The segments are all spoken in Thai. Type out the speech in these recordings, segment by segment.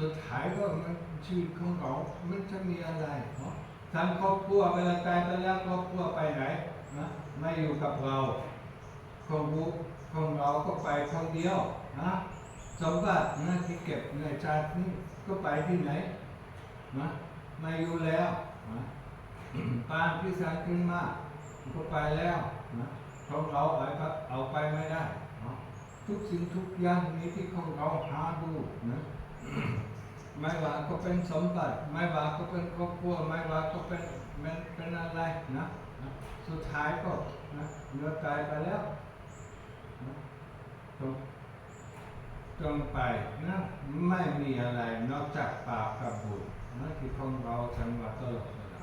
สุดท้ายก็มันชีวิตของเรามันจะมีอะไรเนาะทางครอบครัวเวลาตายไปแล้วครอบครัวไปไหนนะไม่อยู่กับเราของรู้ของเราก็ไปคนเดียวนะสมบัตินะที่เก็บในชาตินี้ก็ไปที่ไหนนะไม่อยู่แล้วนะปานที่สางขึ้นมาก็ไปแล้วนะของเราเอาไปเอาไปไม่ได้เนาะทุกสิ่งทุกอย่างนี้ที่ของเราหาดูนะ ไม่ว่าก็เป็นสมบัติ ไม่ว่าก็เป็นครอบครัว ไม่ว่าก็เป็นเป็นเป็นอะไรนะสุดท้ายก็นะเนื้อกายไปแล้วนะต้องต้องไปนะไม่มีอะไรนอกจากบาปกับบุญนะที่ของเราทั้งว่าตลอดเวลา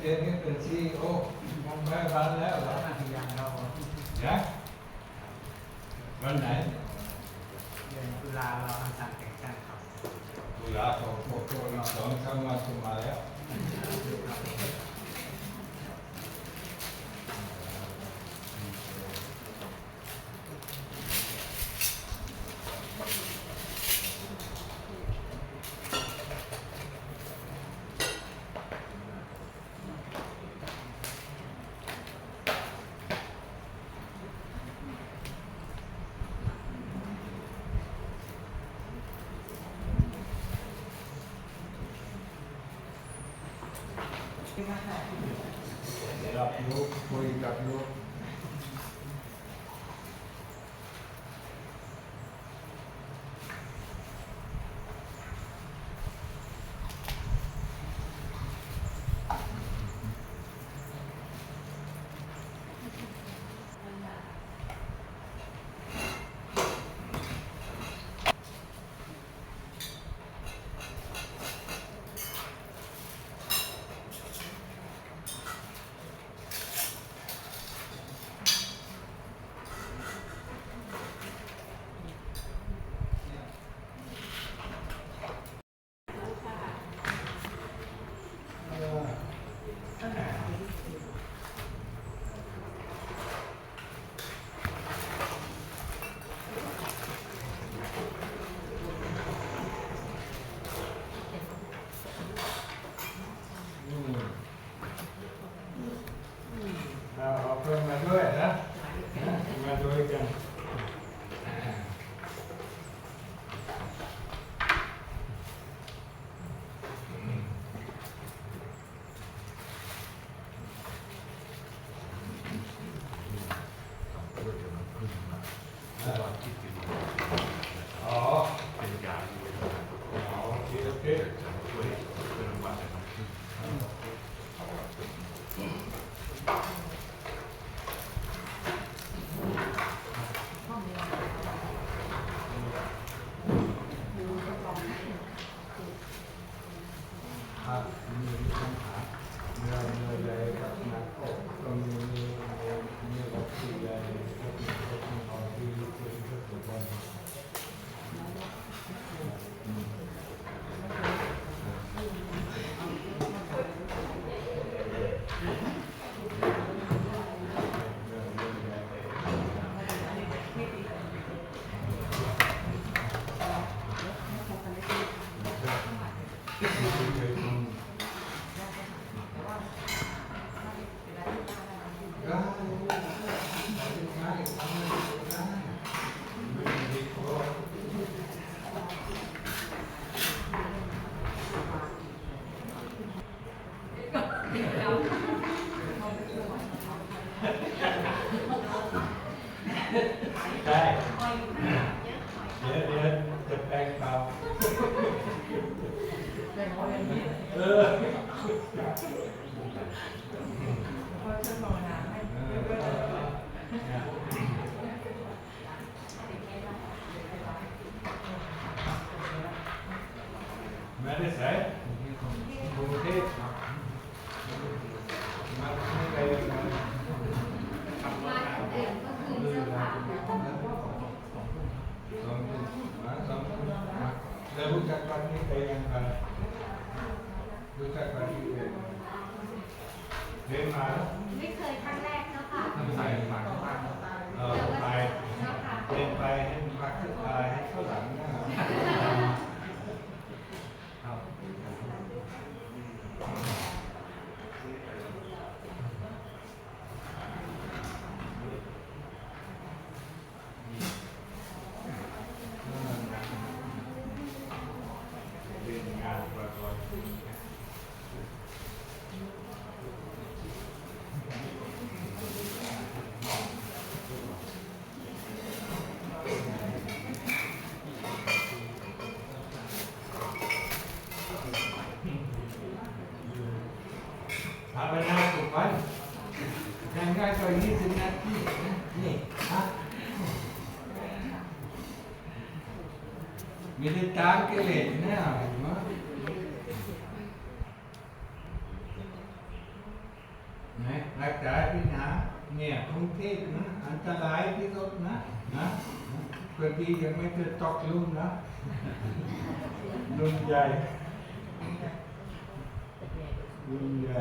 เจ๊นี่เป็นซีโอของแม่บ้านแล้วเหรอยังเรานะวันไหน เดือนตุลาเราทำการแต่งตั้งครับ ตุลาคมพวกพวกเราสองครั้งมาสุมาแล้ว รับรู้คุยกับลูกเอออืมเอาเอาเพื่อนมาด้วยนะนะมาด้วยกัน เอตอนที่กิน อ๋อ เป็นยาที่เป็น อ๋อโอเคโอเค จะช่วยช่วยบำบัดนะครับ ครับมีปัญหาเนื้อเนื้อใหญ่กับหนักอกก็มีเนื้อเนื้อกับที่ใหญ่ก็มีก็มีของที่เป็นก็ตัวบอล ได้เดี๋ยวเดี๋ยวจะแปลงเปล่าเออมา ได้ใส่กรุงเทพมาไม่ไกลเลยนก็คือเจ้าสองคนมาสองคนมาแล้วรู้จักกันนี่ไปยังไงรู้จักกันนี่เองเรียนมาแล้ว มีแต่ตามกิเลสนะเห็นไหมนะรักษาปัญหาเนี่ยกรุงเทพนะอันตรายที่สุดนะนะเพื่อที่ยังไม่เจะตกลุ่มนะลุ่มใหญ่ลุ่มใหญ่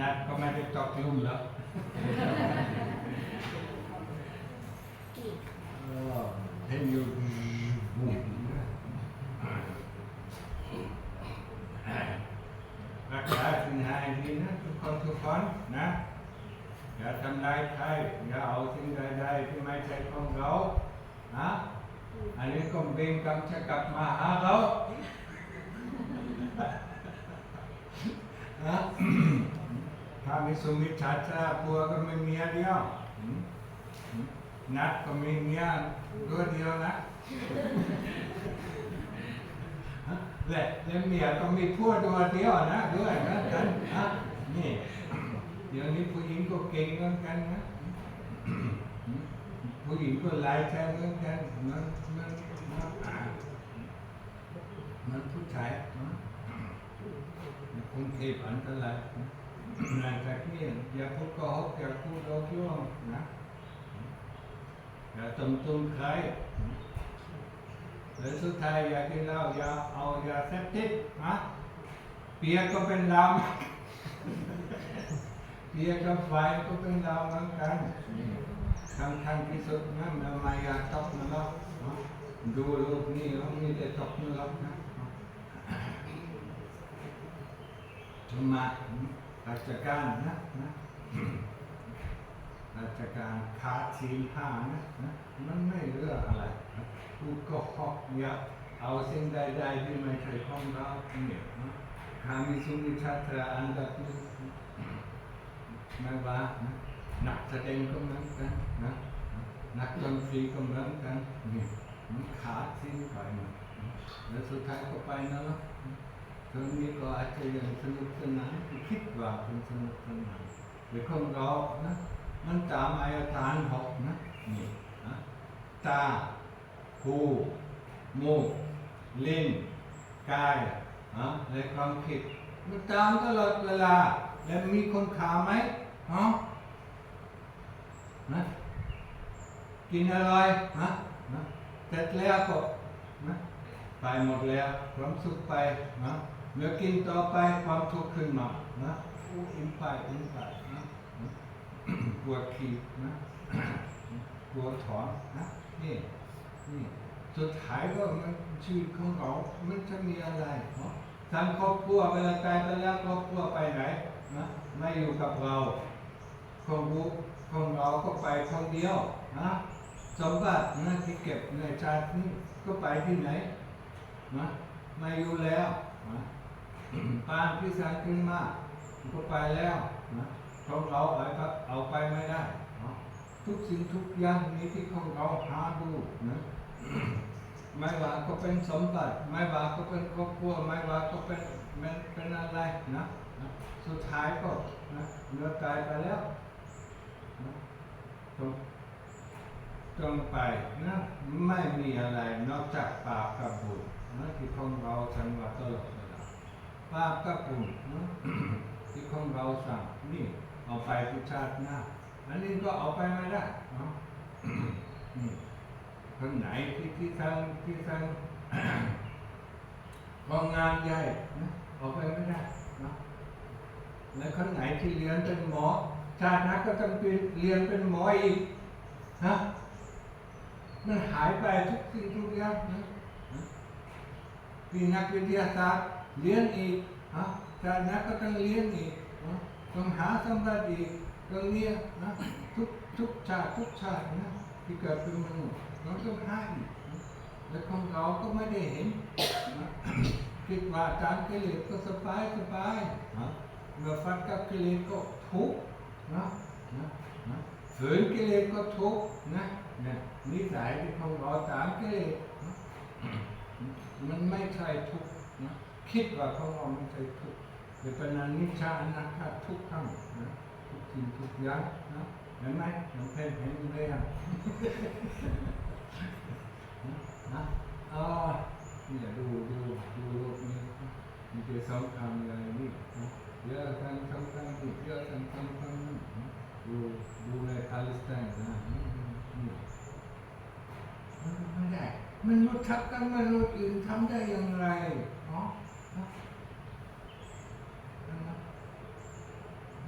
นัดก็ไม่ได้ตกลุ่มแล้วเออเห็นอยู่บุญ รักษาสิ่งหายดีนะทุกคนทุกคนนะ อย่าทำลายใครอย่าเอาสิ่งใดๆที่ไม่ใช่ของเรานะอันนี้ก็เบงกรรมจะกลับมาหาเรานะถ้ามีสมิชฌาชาปัวก็ไม่มียเดียวหืมหืม นัดก็มีเมียตัวเดียวนะและและเมียก็มีผัวตัวเดียวนะด้วยนะกันนะนี่เดี๋ยวนี้ผู้หญิงก็เก่งเหมือนกันนะผู้หญิงก็หลายใจเหมือนกันมันมันมันมันผู้ชายนะกรุงเทพอันตรายหลังจากนี้อย่าพูดโกหกอย่าพูดโลกย่องนะ อย่าต้มตุ้มใครแล้วสุดท้ายอย่ากินเหล้าอย่าเอาอย่าเสพติดนะเปียกก็เป็นลำเปียกกับไฟก็เป็นลำเหมือนกันสำคัญที่สุดนะเรามอย่าตกนรกดูโลกนี้เรามีแต่ตกนรกนะมาราชการนะนะ ราชการขาดศีลห้านะนะมันไม่เลือกอะไรนะพูก็ฮอกอย่าเอาสิ่งใดๆที่ไม่ใช่ของเราเนี่ยนะคามิสุมิชาตราอันดับหนึ่งไม่ว่านะนักแสดงก็เหมือนกันนะนักดนตรีก็เหมือนกันนี่มันขาดสิ้นไปหมดแล้วสุดท้ายก็ไปนั่นแหละตรงนี้ก็อาจจะยังสนุกสนานคิดว่าเป็นสนุกสนานแต่ของเรานะ มันตามอายฐานหกนะนี่นะตา หูมูกลิ้นกายนะและความคิด มันตามตลอดเวลา แล้วมีคนขาไหมฮะนะกินอะไรนะนะเสร็จแล้วก็นะไปหมดแล้วความสุขไปนะเมื่อกินต่อไปความทุกข์ขึ้นมานะอู้อิ่มไปอิ่มไปนะ ปวดขี้นะปวดถอนนะนี่นี่สุดท้ายก็มันชีวิตของเรามันจะมีอะไรเนาะทำครอบครัวเวลาตายไปแล้วครอบครัวไปไหนนะไม่อยู่กับเราของรู้ของเราก็ไปคนเดียวนะสมบัตินะที่เก็บในชาตินี้ก็ไปที่ไหนนะไม่อยู่แล้วนะปานพิสารขึ้นมาก็ไปแล้วนะ ของเราเอาไปเอาไปไม่ได้เนาะทุกสิ่งทุกอย่างนี้ที่ของเราหาดูนะไม่ว่าก็เป็นสมบัติไม่ว่าก็เป็นครอบครัวไม่ว่าก็เป็นเป็นเป็นอะไรนะสุดท้ายก็นะเมื่อตายไปแล้วนะต้องต้องไปนะไม่มีอะไรนอกจากบาปกับบุญนะที่ของเราทำมาตลอดเวลาบาปกับบุญนะที่ของเราสั่งนี่ เอาไปพิชาติหน้า อันนี้ก็เอาไปไม่ได้เนาะอืมคนไหนที่ที่ทำที่ทำโรงงานใหญ่นะออกไปไม่ได้นะแล้วคนไหนที่เรียนเป็นหมอ ชาติหนักก็ต้องไปเรียนเป็นหมออีกฮะมันหายไปทุกสิ่งทุกอย่างนะมีนักวิทยาศาสตร์เรียนอีกฮะชาติหนักก็ต้องเรียนอีก นะต้องหาสมบัติอีกต้องเรียนะทุกทุกชาติทุกชาตินะที่เกิดเป็นมนุษย์เราต้องให้นะและของเราก็ไม่ได้เห็นนะคิดว่าการกิเลสก็สบายสบายนะเมื่อฟัดกับกิเลสก็ทุกข์นะนะนะฝืนกิเลสก็ทุกข์นะเนี่ยนิสัยที่ของเราตามกิเลสมันไม่ใช่ทุกข์นะคิดว่าของเราไม่ใช่ทุกข์ เป็นอนิจจานัตถะทุกขังนะทุกสิ่งทุกอย่างนะเห็นไหมน้องเพนเห็นเลยอะนะอ๋อนี่ดูดูดูโลกนี้มีแต่สองครามอะไรนี่นะเยอะทั้งสองครามอีกเยอะทั้งสองครามนี่นะดูดูในปาเลสไตน์นะนี่ไม่ได้มันมนุษย์ทักกันมันุษย์อื่นทำได้อย่างไรเนาะ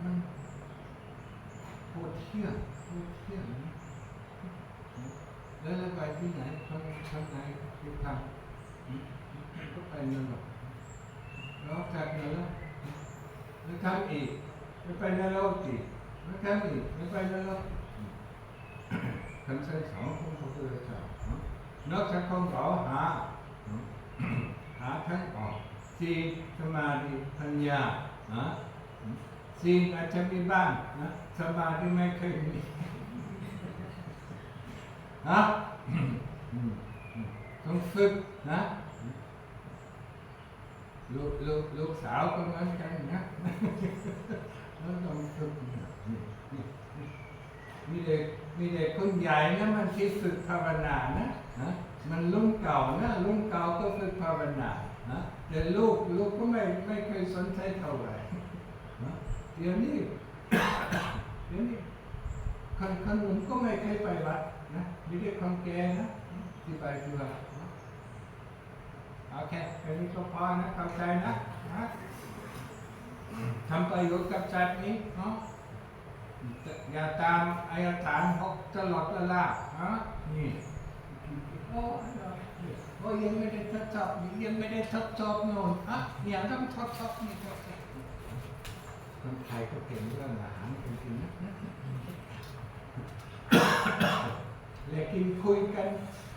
มันโคตรเที่ยงโคตรเที่ยงแล้วเราไปที่ไหนทำทำไหนที่ทำก็ไปนั่นหรอกแล้วจากนั้นแล้วแล้วทำอีกแล้วไปนรกอีกแล้วทำอีกแล้วไปนรกอืมคำสั่งสอนของพระพุทธเจ้านอกจากของเขาหา หาทั้งออกสีลสมาธิปัญญา นะอืมสีลอาจจะมีบ้างนะสมาธิไม่เคยมีฮะต้องฝึกนะลูกลูกลูกสาวก็เหมือนกันนะแล้วต้องฝึกมีเด็กมีเด็กคนใหญ่นะมันที่ฝึกภาวนานะนะมันรุ่นเก่านะรุ่นเก่าก็ฝึกภาวนานะแต่ลูกลูกก็ไม่ไม่เคยสนใจเท่าไหร่ เดี๋ยวนี้ เดี๋ยวนี้คนหนุ่มก็ไม่เคยไปวัดนะมีแต่คนแก่นะที่ไปที่วัดนโอเคแค่นี้ก็พอนะเข้าใจนะนะทำประโยชน์กับชาตินี้เนาะอย่าตามอายฐานหกตลอดเวลาฮะนี่โอ้โอ้ยังไม่ได้ทดสอบยังไม่ได้ทดสอบโน่นฮะเนี่ยต้องทดสอบนี่ทดสอบ คนไทยก็เก่งเรื่องอาหารจริงๆนะและกินคุยกัน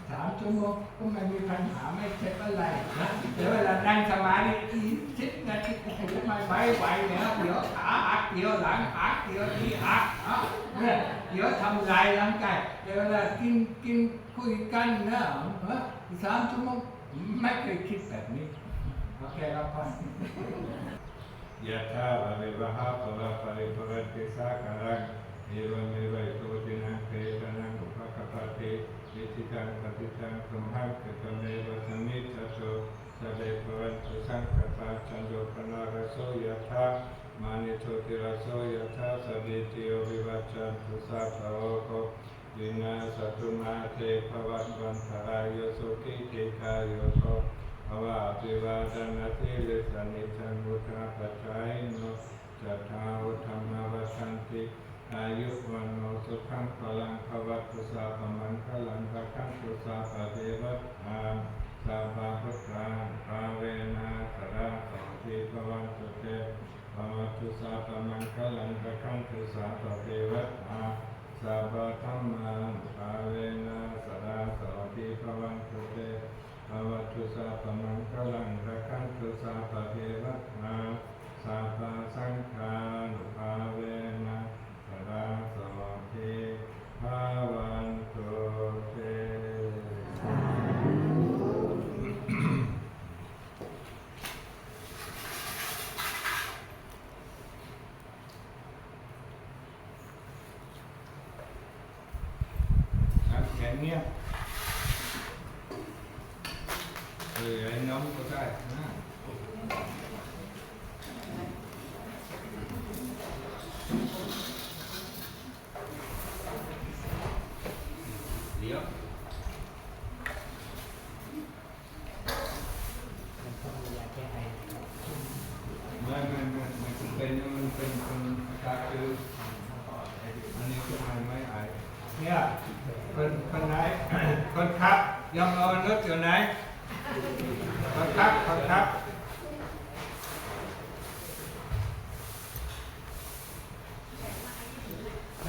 สามชั่วโมงก็ไม่มีปัญหาไม่เจ็บอะไรนะแต่เวลานั่งสมาธิอีกสิบนาทีโอ้โหไม่ไหวไหวแล้วเดี๋ยวขาหักเดี๋ยวหลังหักเดี๋ยวที่หักเนี่ยเดี๋ยวทำลายร่างกายแต่เวลากินกินคุยกันนะสามชั่วโมงไม่เคยคิดแบบนี้โอเคครับพ่อ ยะถาวะริวหาปะระปะริปุรติสาการังเอวเมวะอิโตตินังเตตนังอุปกปปติอิทิตังปฏิตังตุมหังคิตเมวะสมิจจโตสะเดภวันตุสังคปาจันโดปนารโสยะถามานิโชติรโสยะถาสะเดติโอวิวัจันตุสัพพะโอโควินาสตุมาเทภวันวันทรายโยสุขิเทคายโย ภวะอภิวาทนาทิเลสนิจังวุฒาปัจจายโนจัตตาวุธรรมวัชันติอายุวันโนสุขังพลังภวัตุสาปมันพลังภคังตุสาปเทวัตอาสาภาพุทธาภาเวนะสระสังทิภวันตุเตภวัตุสาปมันพลังภคังตุสาปเทวัตอาสาภาธรรมังภาเวนะสระสังทิภวันตุเต ภวตุสาปมังคลังระคันตุสาปะเทวะนาสาปะสังฆานุภาเวนะสราสวัสดีภาวันตุเตน้ำแข็งเนี่ย เออไอ้น้องก็ได้นะ เลี้ยว มันต้องมียาแก้ไอ ไม่ไม่ไม่ไม่จำเป็นนะมันเป็นคนอากาศคืออันนี้ก็ไม่ไม่ไอเนี่ยคนคนไหน คนขับยอมเอารถอยู่ไหนคนขับคนขับ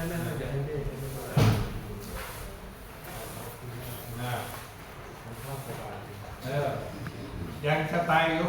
นั่นนั่นเดี๋ยวให้พี่นะเออยังสบายอยู่